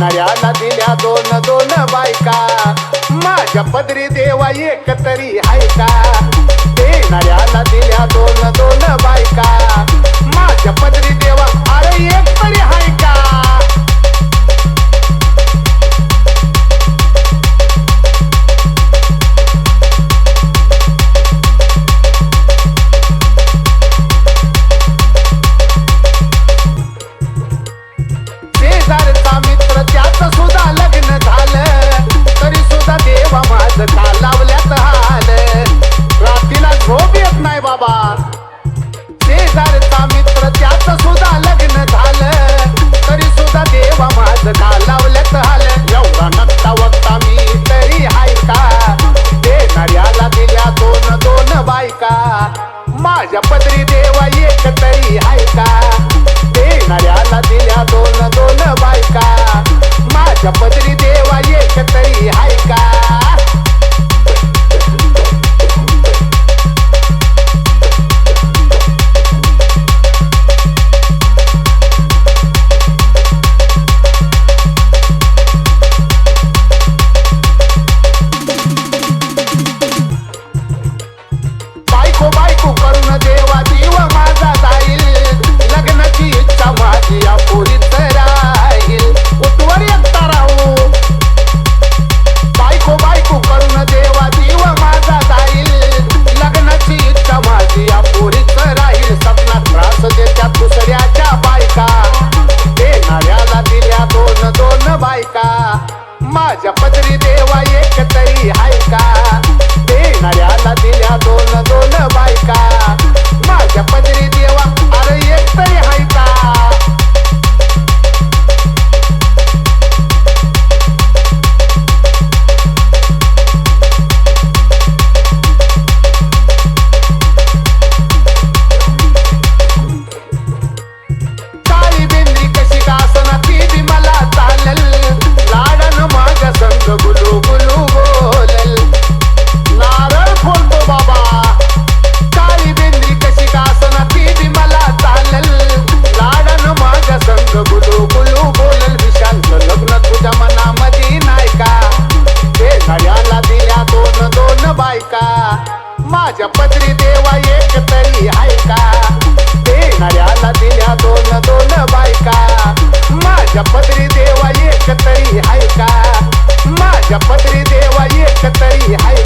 नळ्याला दिल्या दोन दोन बायका. माझ्या पदरी देवा एकतरी तरी हायका call out माझ्या पदरी देवा ये माझ्या पदरी देवा एक तरी आहे का देणाऱ्याला दिल्या दोन दोन बायका. माझ्या पदरी देवा एक तरी आहे का माझ्या पदरी देवा एक तरी आहे